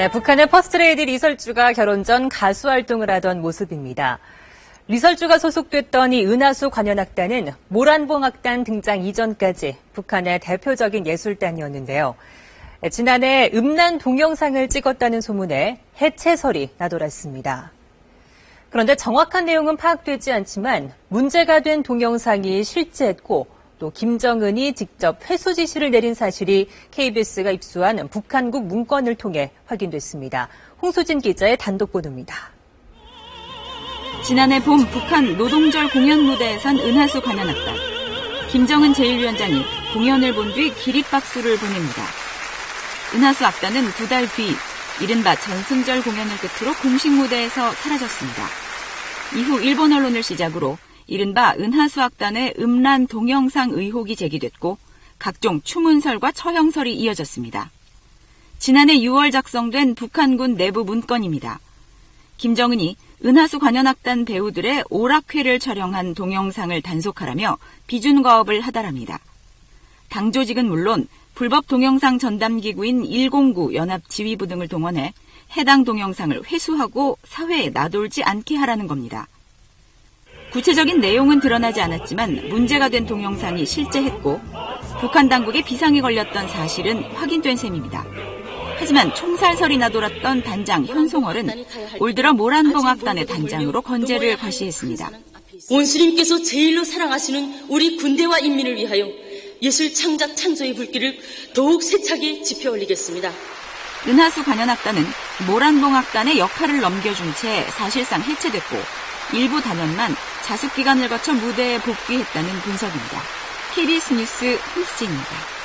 네, 북한의 퍼스트레이디 리설주가 결혼 전 가수 활동을 하던 모습입니다. 리설주가 소속됐던 이 은하수 관현악단은 모란봉악단 등장 이전까지 북한의 대표적인 예술단이었는데요. 지난해 음란 동영상을 찍었다는 소문에 해체설이 나돌았습니다. 그런데 정확한 내용은 파악되지 않지만 문제가 된 동영상이 실제했고 또 김정은이 직접 회수 지시를 내린 사실이 KBS가 입수한 북한국 문건을 통해 확인됐습니다. 홍수진 기자의 단독 보도입니다. 지난해 봄 북한 노동절 공연 무대에선 은하수 관현악단. 김정은 제1위원장이 공연을 본 뒤 기립박수를 보냅니다. 은하수 악단은 두 달 뒤 이른바 전승절 공연을 끝으로 공식 무대에서 사라졌습니다. 이후 일본 언론을 시작으로 이른바 은하수 악단의 음란 동영상 의혹이 제기됐고 각종 추문설과 처형설이 이어졌습니다. 지난해 6월 작성된 북한군 내부 문건입니다. 김정은이 은하수 관현악단 배우들의 오락회를 촬영한 동영상을 단속하라며 비준과업을 하달합니다. 당 조직은 물론 불법 동영상 전담기구인 109 연합 지휘부 등을 동원해 해당 동영상을 회수하고 사회에 나돌지 않게 하라는 겁니다. 구체적인 내용은 드러나지 않았지만 문제가 된 동영상이 실제했고 북한 당국의 비상이 걸렸던 사실은 확인된 셈입니다. 하지만 총살설이 나 돌았던 단장 현송월은 올 들어 모란봉악단의 단장으로 건재를 과시했습니다. 원수님께서 제일로 사랑하시는 우리 군대와 인민을 위하여 예술 창작 찬조의 불길을 더욱 세차게 지펴 올리겠습니다. 은하수 관현악단은 모란봉악단의 역할을 넘겨준 채 사실상 해체됐고 일부 단원만 자숙 기간을 거쳐 무대에 복귀했다는 분석입니다. KBS 뉴스 홍수진입니다.